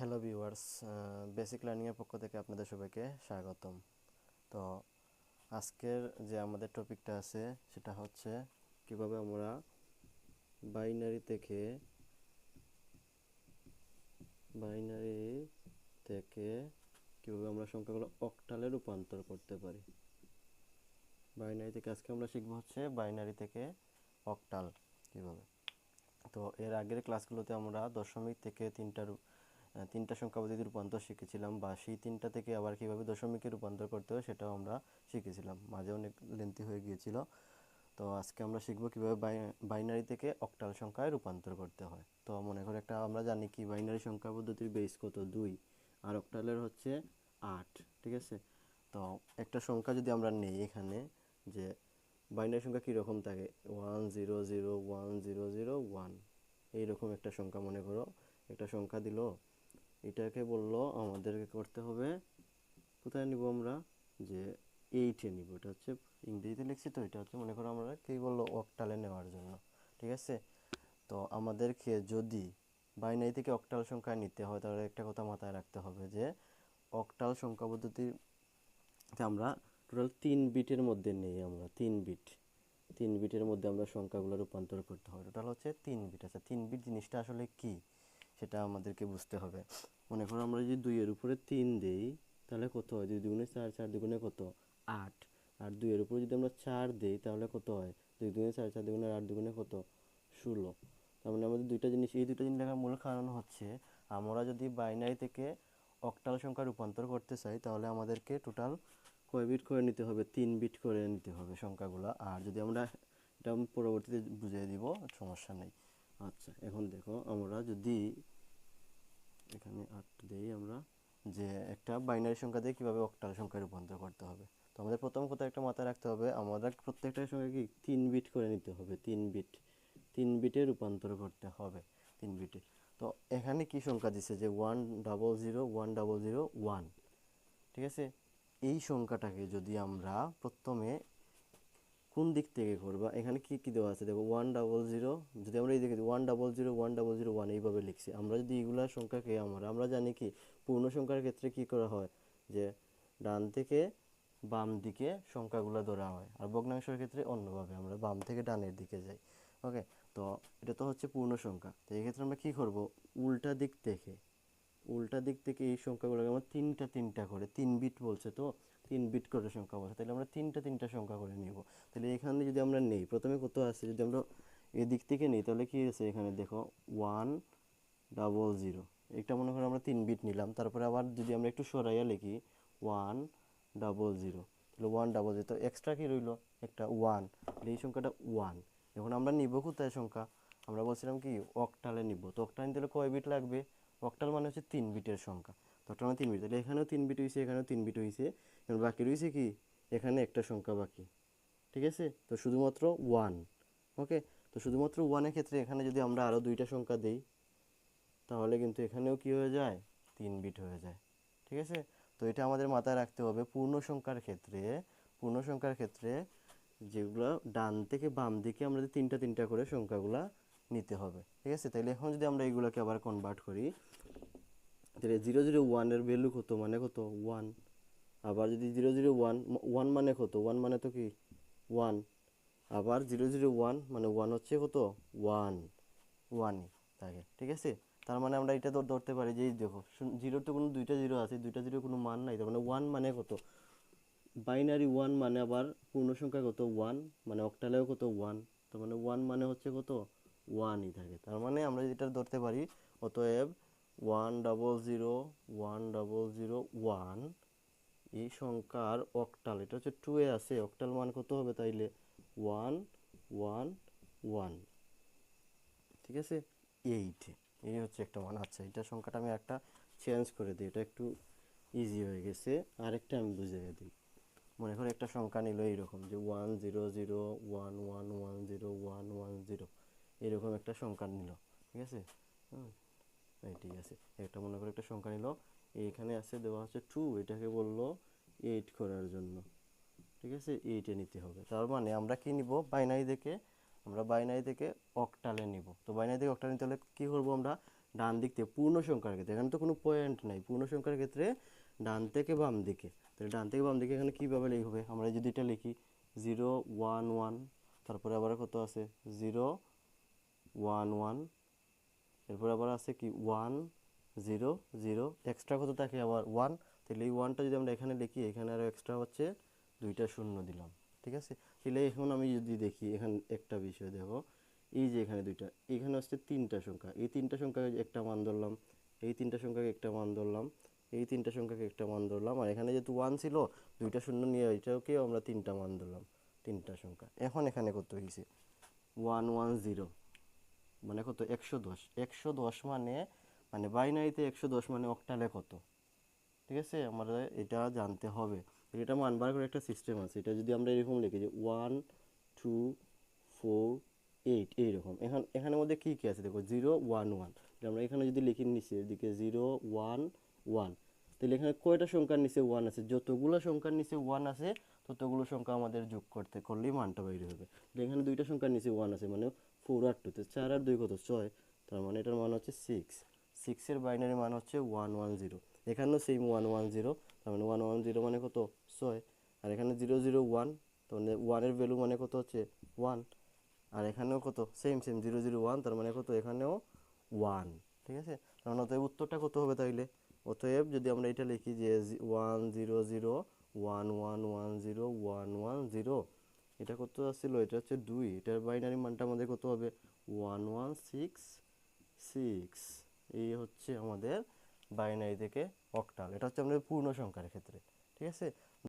Hello viewers basic লার্নিংয়ের পক্ষ থেকে আপনাদের সবাইকে স্বাগতম। তো আজকের যে আমাদের টপিকটা আছে, সেটা হচ্ছে কীভাবে আমরা বাইনারি থেকে বাইনারি থেকে কীভাবে আমরা সংখ্যাগুলো অক্টালে রূপান্তর করতে পারি। বাইনারি থেকে আজকে আমরা শিখব হচ্ছে বাইনারি থেকে অক্টাল কীভাবে। তো এর আগের ক্লাসগুলোতে আমরা দশমিক থেকে তিনটা তিনটা সংখ্যা পদ্ধতি রূপান্তর শিখেছিলাম বা সেই তিনটা থেকে আবার কীভাবে দশমিকে রূপান্তর করতে হয় সেটাও আমরা শিখেছিলাম। মাঝে অনেক লেন্থি হয়ে গিয়েছিল। তো আজকে আমরা শিখব কীভাবে বাইনারি থেকে অক্টাল সংখ্যায় রূপান্তর করতে হয়। তো মনে করে একটা আমরা জানি কি বাইনারি সংখ্যা পদ্ধতির বেস কত? দুই। আর অক্টালের হচ্ছে আট, ঠিক আছে? তো একটা সংখ্যা যদি আমরা নেই এখানে, যে বাইনারি সংখ্যা কীরকম থাকে? One zero zero one zero zero one এইরকম একটা সংখ্যা মনে করো। একটা সংখ্যা দিল এটাকে বলল, আমাদেরকে করতে হবে। কোথায় নিব আমরা? যে এইটে নিব। এটা হচ্ছে ইংরেজিতে লিখছি তো, এটা হচ্ছে মনে করো আমরা কী বলল অকটালে নেওয়ার জন্য, ঠিক আছে? তো আমাদেরকে যদি বাইনারি থেকে অকটাল সংখ্যা নিতে হয়, তাহলে একটা কথা মাথায় রাখতে হবে যে অকটাল সংখ্যা পদ্ধতির তে আমরা টোটাল তিন বিটের মধ্যে নেই আমরা, তিন বিট তিন বিটের মধ্যে আমরা সংখ্যাগুলো রূপান্তর করতে হয় টোটাল হচ্ছে তিন বিট আচ্ছা তিন বিট জিনিসটা আসলে কি? সেটা আমাদেরকে বুঝতে হবে। মনে করো আমরা যদি দুইয়ের উপরে তিন দেই, তাহলে কত হয়? দুই দুগুণে চার চার দুগুণে কত? আট। আর দুইয়ের উপরে যদি আমরা চার দেই, তাহলে কত হয়? দুই দুগুণে চার চার দুগুণে আট দুগুণে কত? ষোলো। তার মানে আমাদের দুইটা জিনিস, এই দুইটা জিনিস লেখার মূল কারণ হচ্ছে, আমরা যদি বাইনারি থেকে অক্টাল সংখ্যা রূপান্তর করতে চাই, তাহলে আমাদেরকে টোটাল কয় বিট করে নিতে হবে? তিন বিট করে নিতে হবে সংখ্যাগুলো। আর যদি আমরা, এটা পরবর্তীতে বুঝিয়ে দিব, সমস্যা নেই। আচ্ছা এখন দেখো আমরা যদি এখানে আট দেই আমরা যে একটা বাইনারি সংখ্যা দিয়ে কীভাবে অক্টাল সংখ্যায় রূপান্তর করতে হবে। তো আমাদের প্রথম কথা একটা মাথায় রাখতে হবে, আমাদের প্রত্যেকটা সংখ্যা কি? তিন বিট করে নিতে হবে, তিন বিট তিন বিটে রূপান্তর করতে হবে, তিন বিটে তো এখানে কি সংখ্যা দিছে? যে one double zero one double zero one ঠিক আছে? এই সংখ্যাটাকে যদি আমরা প্রথমে কোন দিক থেকে করবা এখানে কি কি দেওয়া আছে? দেখো ওয়ান ডাবল জিরো যদি আমরা এই দিকে one double zero one double zero one এইভাবে লিখছি। আমরা যদি এইগুলা সংখ্যাকে আমরা আমরা জানি কি, পূর্ণ সংখ্যার ক্ষেত্রে কি করা হয়? যে ডান থেকে বাম দিকে সংখ্যাগুলো ধরা হয়, আর ভগ্নাংশের ক্ষেত্রে অন্যভাবে আমরা বাম থেকে ডানের দিকে যাই। ওকে তো এটা তো হচ্ছে পূর্ণ সংখ্যা। তো এই ক্ষেত্রে আমরা কি করব? উল্টা দিক থেকে উল্টা দিক থেকে এই সংখ্যাগুলোকে আমরা তিনটা তিনটা করে, তিন বিট বলছে তো? তিন বিট করে সংখ্যা বলছে। তাহলে আমরা তিনটা তিনটা সংখ্যা করে নিব। তাহলে এখানে যদি আমরা নেই, প্রথমে কত আছে? যদি আমরা এদিক থেকে নিই, তাহলে কি আছে এখানে? দেখো ওয়ান ডাবল জিরো এটা মনে করো আমরা তিন বিট নিলাম, তারপরে আবার যদি আমরা একটু সরাইয়া লিখি ওয়ান ডাবল জিরো তাহলে ওয়ান ডাবল জিরো তো এক্সট্রা কি রইল? একটা ওয়ান এই সংখ্যাটা ওয়ান এখন আমরা নিব কোথায় সংখ্যা? আমরা বলছিলাম কি অক্টালে নিব। তো অক্টালে নিতে কয় বিট লাগবে? অক্টাল মানে হচ্ছে তিন বিটের সংখ্যা। তো অক্টাল মানে তিন বিট। তাহলে এখানেও তিন বিট হয়েছে এখানেও তিন বিট হয়েছে বাকি রয়েছে কি? এখানে একটা সংখ্যা বাকি। ঠিক আছে? তো শুধুমাত্র ওয়ান ওকে তো শুধুমাত্র ওয়ানের ক্ষেত্রে এখানে যদি আমরা আরও দুইটা সংখ্যা দিই, তাহলে কিন্তু এখানেও কি হয়ে যায়? তিন বিট হয়ে যায়। ঠিক আছে? তো এটা আমাদের মাথায় রাখতে হবে পূর্ণ সংখ্যার ক্ষেত্রে, পূর্ণ সংখ্যার ক্ষেত্রে যেগুলো ডান থেকে বাম দিকে আমরা তিনটা তিনটা করে সংখ্যাগুলা নিতে হবে, ঠিক আছে? তাহলে এখন যদি আমরা এগুলোকে আবার কনভার্ট করি তাহলে জিরো জিরো ওয়ানের ভ্যালু কত মানে কত? ওয়ান আবার যদি জিরো জিরো ওয়ান ওয়ান মানে কত? ওয়ান মানে তো কি? ওয়ান আবার জিরো জিরো ওয়ান মানে ওয়ান হচ্ছে কত? ওয়ান ওয়ানই থাকে ঠিক আছে? তার মানে আমরা এটা ধর- ধরতে পারি যে দেখো জিরোর তো কোনো দুইটা জিরো আছে, দুইটা জিরো কোনো মান নাই, তার মানে ওয়ান মানে কত? বাইনারি ওয়ান মানে আবার পূর্ণ সংখ্যা কত? ওয়ান মানে অক্টালেও কত? ওয়ান তার মানে ওয়ান মানে হচ্ছে কত? ওয়ানই থাকে। তার মানে আমরা যেটা ধরতে পারি, অতএব one double zero one double zero one এই সংখ্যার অক্টাল এটা হচ্ছে টু এ আছে অক্টাল মান কত হবে তাইলে? ওয়ান ওয়ান ওয়ান ঠিক আছে? এইট এই হচ্ছে একটা মান আচ্ছা এটা সংখ্যাটা আমি একটা চেঞ্জ করে দিই, এটা একটু ইজি হয়ে গেছে। আরেকটা আমি বুঝিয়ে দিই। মনে করো একটা সংখ্যা নিল এইরকম যে one zero zero one one one zero one one zero এরকম একটা সংখ্যা নিল, ঠিক আছে? হুম ঠিক আছে। একটা মনে করে একটা সংখ্যা নিল এইখানে আছে দেওয়া হচ্ছে টু এটাকে বলল এইট করার জন্য, ঠিক আছে? এইটে নিতে হবে। তার মানে আমরা কি নিব? বাইনারি থেকে আমরা বাইনারি থেকে অকটালে নিব। তো বাইনারি থেকে অক্টালে নিতে হলে কী করব আমরা? ডান দিক থেকে পূর্ণ সংখ্যার ক্ষেত্রে, এখানে তো কোনো পয়েন্ট নাই, পূর্ণ সংখ্যার ক্ষেত্রে ডান থেকে বাম দিকে। তাহলে ডান থেকে বাম দিকে এখানে কীভাবে লিখবে? আমরা যদি এটা লিখি জিরো ওয়ান ওয়ান তারপরে আবার কত আছে? Zero one one. এরপর আবার আছে কি ওয়ান জিরো জিরো। এক্সট্রা কত থাকে আবার ওয়ান? তাহলে এই ওয়ানটা যদি আমরা এখানে লিখি, এখানে আরও এক্সট্রা হচ্ছে দুইটা শূন্য দিলাম, ঠিক আছে? তাহলে এখন আমি যদি দেখি, এখানে একটা বিষয় দেখো, এই যে এখানে দুইটা, এখানে হচ্ছে তিনটা সংখ্যা। এই তিনটা সংখ্যাকে একটা মান ধরলাম, এই তিনটা সংখ্যাকে একটা মান ধরলাম, এই তিনটা সংখ্যাকে একটা মান ধরলাম, আর এখানে যেহেতু ওয়ান ছিল, দুইটা শূন্য নিয়ে এটাকেও আমরা তিনটা মান ধরলাম, তিনটা সংখ্যা। এখন এখানে কত হয়েছে? One one zero. মানে কত? একশো দশ। একশো দশ মানে মানে বাইনারিতে একশো দশ মানে অক্টালে কত? ঠিক আছে? আমাদের এটা জানতে হবে। এটা মানবার করে একটা সিস্টেম আছে। এটা যদি আমরা এরকম লিখি যে ওয়ান টু ফোর এইট এইরকম। এখান, এখানের মধ্যে কী কী আছে? দেখো জিরো ওয়ান ওয়ান আমরা এখানে যদি লিখি নিচে এদিকে জিরো ওয়ান ওয়ান তাহলে এখানে কয়টা সংখ্যার নিচে ওয়ান আছে? যতগুলো সংখ্যার নিচে ওয়ান আছে, ততগুলো সংখ্যা আমাদের যোগ করতে করলেই মানটা বাইরে হবে। এখানে দুইটা সংখ্যার নিচে ওয়ান আছে মানে ফোর আর টুতে চার আর দুই কত? ছয়। তার মানে এটার মান হচ্ছে সিক্স সিক্সের বাইনারি মান হচ্ছে ওয়ান ওয়ান জিরো এখানেও সেম ওয়ান ওয়ান জিরো তার মানে ওয়ান ওয়ান জিরো মানে কত? ছয়। আর এখানে জিরো জিরো ওয়ান তার মানে ওয়ানের ভ্যালু মানে কত হচ্ছে? ওয়ান আর এখানেও কত? Same same zero zero one তার মানে কত? এখানেও ওয়ান ঠিক আছে? তার মানে অতএব উত্তরটা কত হবে তাইলে? অতএব যদি আমরা এটা লিখি যে one zero zero one one one zero one one zero এটা কত আসছিল? এটা হচ্ছে দুই। এটার বাইনারি মানটা আমাদের কত হবে? ওয়ান ওয়ান সিক্স সিক্স এই হচ্ছে আমাদের বাইনারি থেকে অক্টাল এটা হচ্ছে আমাদের পূর্ণ সংখ্যার ক্ষেত্রে, ঠিক আছে?